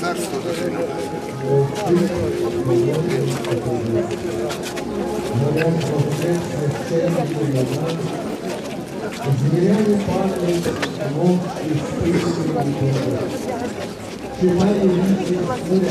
Царство дуже любить. Звіряли пам'ять мов і списів Читає вічі буде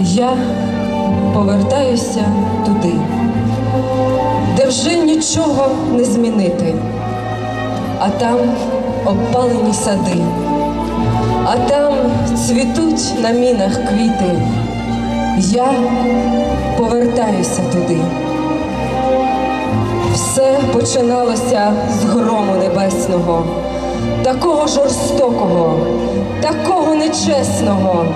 Я повертаюся туди, де вже нічого не змінити, а там обпалені сади, а там цвітуть на мінах квіти. Я повертаюся туди. Все починалося з грому небесного, такого жорстокого, такого нечесного,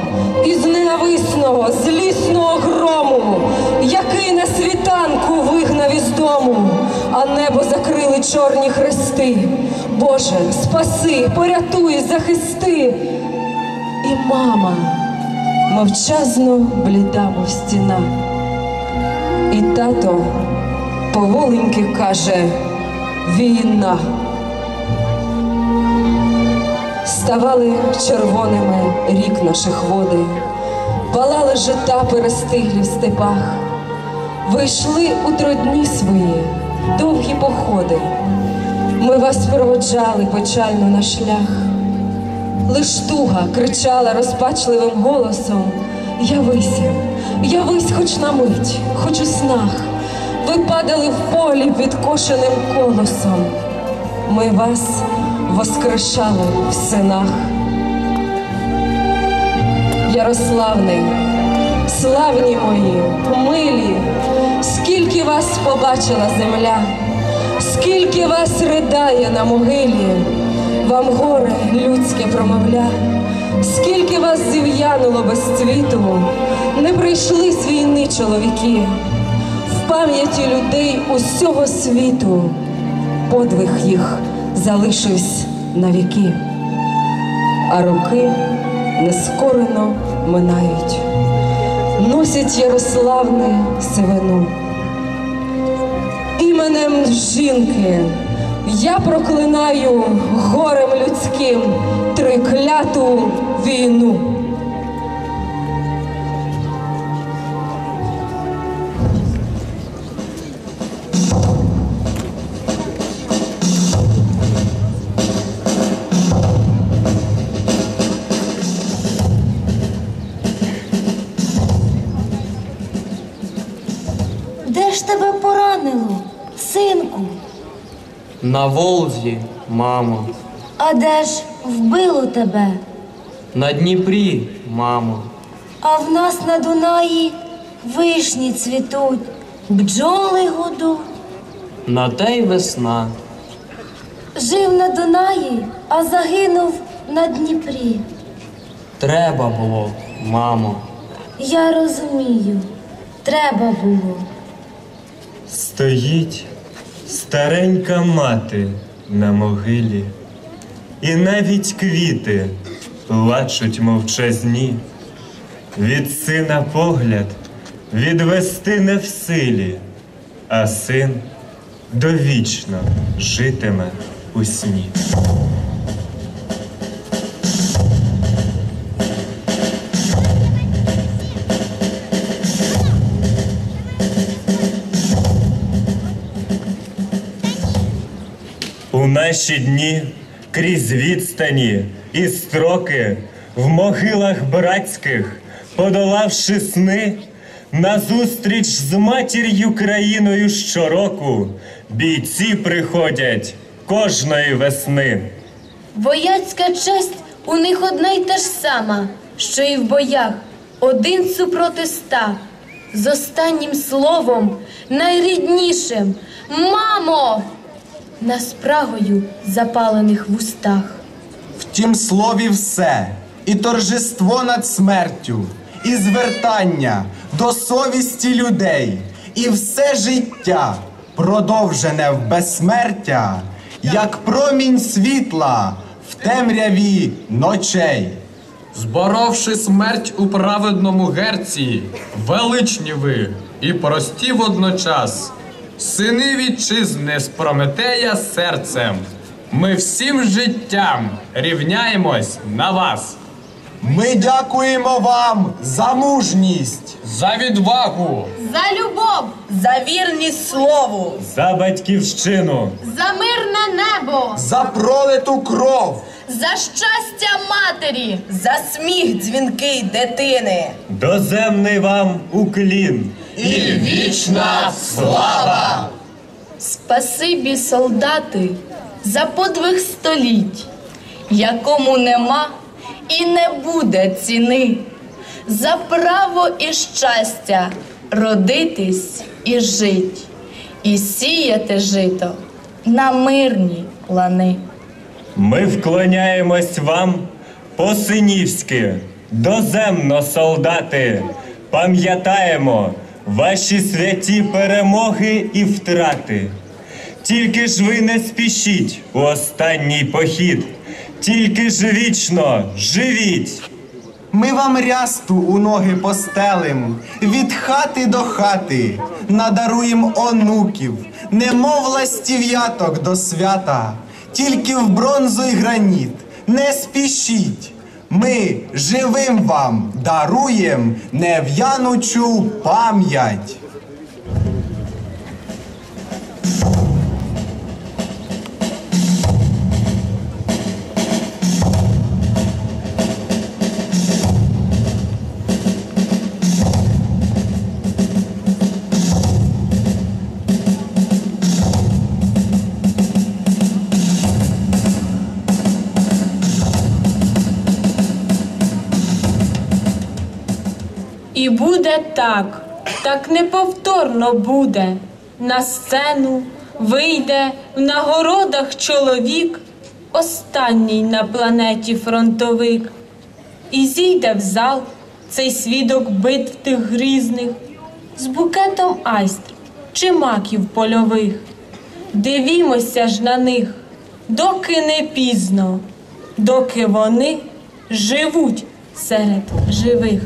із ненависного, злісного грому, який на світанку вигнав із дому, а небо закрили чорні хрести. Боже, спаси, порятуй, захисти. І мама мовчазно бліда, мов стіна. І тато поволеньки каже війна. Ставали червоними рік наших води, палали жита перестиглі в степах, вийшли у трудні свої довгі походи. Ми вас проводжали печально на шлях. Лиш туга кричала розпачливим голосом: Явися, явись хоч на мить, хоч у снах. Ви падали в полі під кошеним колосом. Ми вас воскрешали в синах. Ярославний, славні мої, милі, скільки вас побачила земля, скільки вас ридає на могилі, вам горе людське промовля, скільки вас зів'януло без цвіту, не прийшли з війни чоловіки, в пам'яті людей усього світу подвиг їх залишився навіки, а роки нескорено минають, носять Ярославне сивину. Іменем жінки я проклинаю горем людським трикляту війну. Синку? На Волзі, мамо, А де ж вбило тебе? на Дніпрі, мамо, А в нас на Дунаї вишні цвітуть, бджоли гудуть. на те й весна. Жив на Дунаї, а загинув на Дніпрі. Треба було, мамо. Я розумію, треба було. Стоїть старенька мати на могилі, і навіть квіти плачуть мовчазні. Від сина погляд відвести не в силі, а син довічно житиме у сні. Наші дні крізь відстані і строки в могилах братських, подолавши сни, назустріч з матір'ю країною щороку бійці приходять кожної весни. Вояцька честь у них одна й та ж сама, що і в боях, один супроти ста. з останнім словом, найріднішим Мамо! На спрагою запалених вустах. В тім слові все, і торжество над смертю, і звертання до совісті людей, і все життя, продовжене в безсмертя, як промінь світла в темряві ночей. Зборовши смерть у праведному герці, величні ви і прості водночас, сини вітчизни з Прометея серцем, ми всім життям рівняємось на вас. Ми дякуємо вам за мужність. За відвагу, За любов, За вірність слову, За батьківщину, за мирне небо, За пролиту кров, за щастя матері. за сміх дзвінкий дитини. доземний вам уклін. і вічна слава. Спасибі, солдати, за подвиг століть, якому нема і не буде ціни, за право і щастя родитись і жить, і сіяти жито на мирні лани. Ми вклоняємось вам по-синівськи, доземно, солдати, пам'ятаємо ваші святі перемоги і втрати. Тільки ж ви не спішіть у останній похід, тільки ж вічно живіть. Ми вам рясту у ноги постелим, від хати до хати, надаруєм онуків, немов ластів'яток до свята, тільки в бронзу й граніт, не спішіть. Ми живим вам даруєм нев'янучу пам'ять. І буде так, так неповторно буде. На сцену вийде в нагородах чоловік, останній на планеті фронтовик, і зійде в зал цей свідок битв тих грізних з букетом айстр чи маків польових. Дивімося ж на них, доки не пізно, доки вони живуть серед живих.